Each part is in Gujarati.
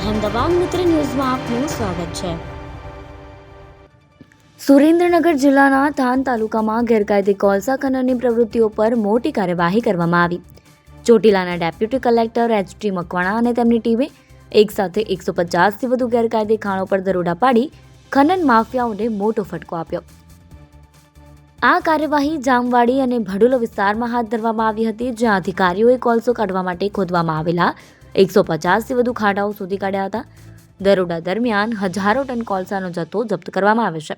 અહેમદાબાદ મિત્ર ન્યૂઝમાં આપનું સ્વાગત છે. સુરેન્દ્રનગર જિલ્લાના થાન તાલુકામાં ગેરકાયદે કોલસા ખનનની પ્રવૃત્તિઓ પર મોટી કાર્યવાહી કરવામાં આવી. ચોટીલાના deputy collector H T Makwana અને તેમની ટીમે એકસાથે એકસો પચાસથી વધુ ગેરકાયદે ખાણો પર દરોડા પાડી ખનન માફિયાઓને મોટો ફટકો આપ્યો. આ કાર્યવાહી જામવાડી અને ભડુલો વિસ્તારમાં હાથ ધરવામાં આવી હતી, જ્યાં અધિકારીઓએ કોલસો કાઢવા માટે ખોદવામાં આવેલા એકસો પચાસથી વધુ ખાડાઓ શોધી કાઢ્યા હતા. દરોડા દરમિયાન હજારો ટન કોલસાનો જથ્થો જપ્ત કરવામાં આવ્યો છે,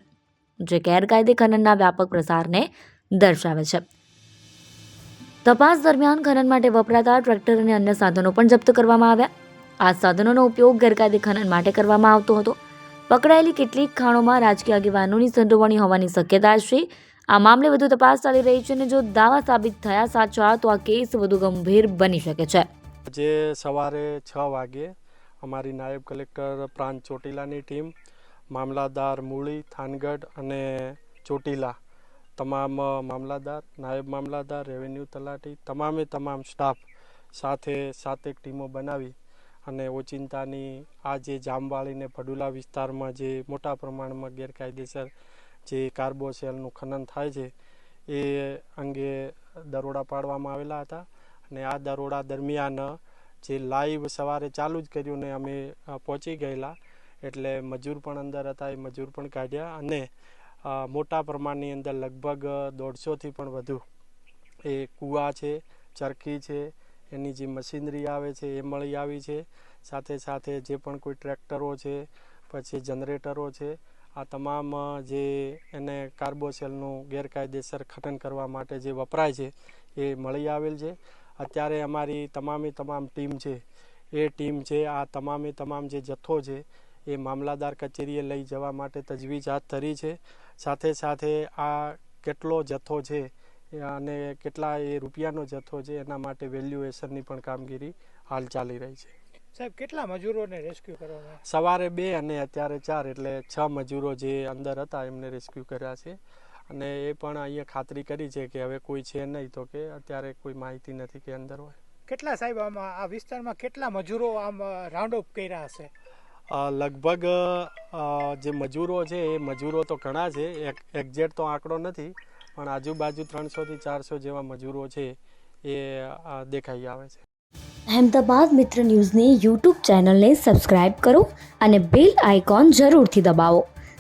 જે ગેરકાયદે ખનનના વ્યાપક પ્રસારને દર્શાવે છે. તપાસ દરમિયાન ખનન માટે વપરાતા ટ્રેક્ટર અને અન્ય સાધનો પણ જપ્ત કરવામાં આવ્યા. આ સાધનોનો ઉપયોગ ગેરકાયદે ખનન માટે કરવામાં આવતો હતો. પકડાયેલી કેટલીક ખાણોમાં રાજકીય આગેવાનોની સંડોવણી હોવાની શક્યતા છે. આ મામલે વધુ તપાસ ચાલી રહી છે અને જો દાવા સાબિત થયા સાચા તો આ કેસ વધુ ગંભીર બની શકે છે. આજે સવારે છ વાગે અમારી નાયબ કલેક્ટર પ્રાંત ચોટીલાની ટીમ, મામલાદાર મૂળી, થાનગઢ અને ચોટીલા તમામ મામલાદાર, નાયબ મામલાદાર, રેવન્યુ તલાટી, તમામે તમામ સ્ટાફ સાથે સાતેક ટીમો બનાવી અને ઓચિંતાની આ જે જામવાળીને ભડુલા વિસ્તારમાં જે મોટા પ્રમાણમાં ગેરકાયદેસર જે કાર્બોસેલનું ખનન થાય છે, એ અંગે દરોડા પાડવામાં આવેલા હતા. અને આ દરોડા દરમિયાન જે લાઈવ સવારે ચાલુ જ કર્યું ને અમે પહોંચી ગયેલા. એટલે મજૂર પણ અંદર હતા, એ મજૂર પણ કાઢ્યા અને મોટા પ્રમાણની અંદર લગભગ દોઢસોથી પણ વધુ એ કૂવા છે, ચરખી છે, એની જે મશીનરી આવે છે, એ મળી આવી છે. સાથે સાથે જે પણ કોઈ ટ્રેક્ટરો છે, પછી જનરેટરો છે, આ તમામ જે એને કાર્બોસેલનું ગેરકાયદેસર ખનન કરવા માટે જે વપરાય છે, એ મળી આવેલ છે. અત્યારે અમારી તમામે તમામ ટીમ છે એ ટીમ છે આ તમામે તમામ જે જથ્થો છે એ મામલાદાર કચેરીએ લઈ જવા માટે તજવીજ હાથ ધરી છે. સાથે સાથે આ કેટલો જથ્થો છે અને કેટલા એ રૂપિયાનો જથ્થો છે એના માટે વેલ્યુએશનની પણ કામગીરી હાલ ચાલી રહી છે. સાહેબ કેટલા મજૂરોને રેસ્ક્યુ કરવામાં સવારે બે અને અત્યારે ચાર એટલે છ મજૂરો જે અંદર હતા એમને રેસ્ક્યુ કર્યા છે. અને એ પણ અહીંયા ખાતરી કરી છે કે હવે કોઈ છે નહીં તો કે અત્યારે કોઈ માહિતી નથી કે અંદર હોય. કેટલા સાહેબ આમાં આ વિસ્તારમાં કેટલા મજૂરો આમ રાઉન્ડ અપ કર્યા હશે? લગભગ જે મજૂરો છે એ મજૂરો તો ઘણા છે એક એક્ઝેક્ટ તો આંકડો નથી પણ આજુબાજુ ત્રણસોથી ચારસો જેવા મજૂરો છે એ દેખાઈ આવે છે. અહેમદાબાદ મિત્ર ન્યૂઝની યુટ્યુબ ચેનલને સબસ્ક્રાઇબ કરો અને બેલ આઇકોન જરૂરથી દબાવો.